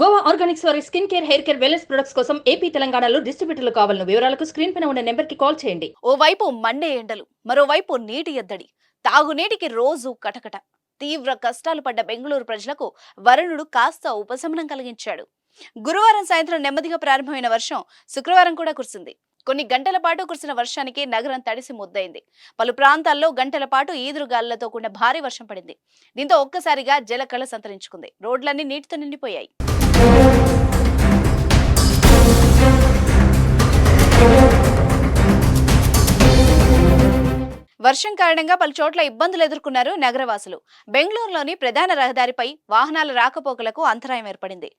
Goa organics వారి skin care hair care wellness products కోసం AP తెలంగాణలో డిస్ట్రిబ్యూటర్లు కావాలన్న వివరాలకు స్క్రీన్ పైన ఉన్న నెంబర్కి కాల్ చేయండి. ఓవైపు మండే ఎండలు మరోవైపు నీటి ఎద్దడి తాగునీటికి రోజు కటకట. తీవ్ర కష్టాలు పడ్డ బెంగళూరు ప్రజలకు వరుణుడు కాస్త ఉపశమనం కలిగించాడు. గురువారం సాయంత్రం నెమ్మదిగా ప్రారంభమైన వర్షం శుక్రవారం కూడా కురిసింది. కొన్ని గంటల పాటు కురిసిన వర్షానికి నగరం తడిసి ముద్దయింది. పలు ప్రాంతాల్లో గంటల పాటు ఈదురుగాలులతో కూడిన భారీ వర్షం పడింది. దీంతో ఒక్కసారిగా జలకళ సంతరించుకుంది. రోడ్లన్నీ నీటితో నిండిపోయాయి. వర్షం కారణంగా పలు చోట్ల ఇబ్బందులు ఎదుర్కొన్నారు నగరవాసులు. బెంగళూరులోని ప్రధాన రహదారిపై వాహనాల రాకపోకలకు అంతరాయం ఏర్పడింది.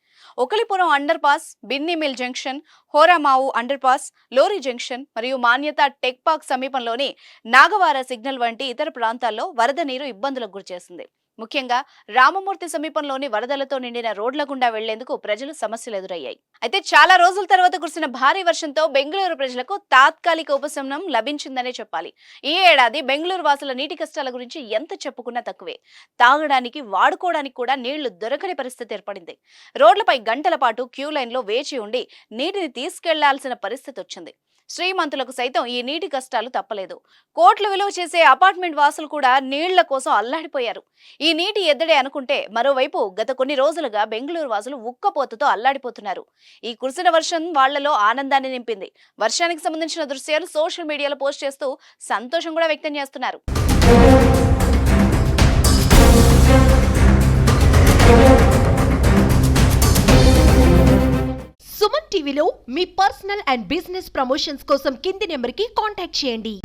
Okalipuram under pass Binnymill junction Horamavu under pass లోరీ జంక్షన్ మరియు మాన్యత టెక్ పార్క్ సమీపంలోని నాగవార సిగ్నల్ వంటి ఇతర ప్రాంతాల్లో వరద నీరు ఇబ్బందులకు గురిచేసింది. ముఖ్యంగా రామమూర్తి సమీపంలోని వరదలతో నిండిన రోడ్ల గుండా వెళ్ళేందుకు ప్రజలు సమస్యలు ఎదురయ్యాయి అయితే చాలా రోజుల తర్వాత కురిసిన భారీ వర్షంతో బెంగళూరు ప్రజలకు తాత్కాలిక ఉపశమనం లభించిందనే చెప్పాలి. ఈ ఏడాది బెంగళూరు వాసుల నీటి కష్టాల గురించి ఎంత చెప్పుకున్నా తక్కువే. తాగడానికి వాడుకోవడానికి కూడా నీళ్ళు దొరకని పరిస్థితి ఏర్పడింది. రోడ్లపై గంటల పాటు క్యూ లైన్లో వేచి ఉండి నీటిని తీసుకెళ్ళాల్సిన పరిస్థితి వచ్చింది. శ్రీమంతులకు సైతం ఈ నీటి కష్టాలు తప్పలేదు. కోట్లు విలువ చేసే అపార్ట్మెంట్ వాసులు కూడా నీళ్ళ కోసం అల్లాడిపోయారు. ఈ నీటి ఎద్దడి అనుకుంటే మరోవైపు గత కొన్ని రోజులుగా బెంగళూరు వాసులు ఉక్కపోతతో అల్లాడిపోతున్నారు. ఈ కురిసిన వర్షం వాళ్ళలో ఆనందాన్ని నింపింది. వర్షానికి సంబంధించిన దృశ్యాలు సోషల్ మీడియాలో పోస్ట్ చేస్తూ సంతోషం కూడా వ్యక్తం చేస్తున్నారు. సుమన్ టీవీలో మీ పర్సనల్ అండ్ బిజినెస్ ప్రమోషన్స్ కోసం కింది నెంబర్కి కాంటాక్ట్ చేయండి.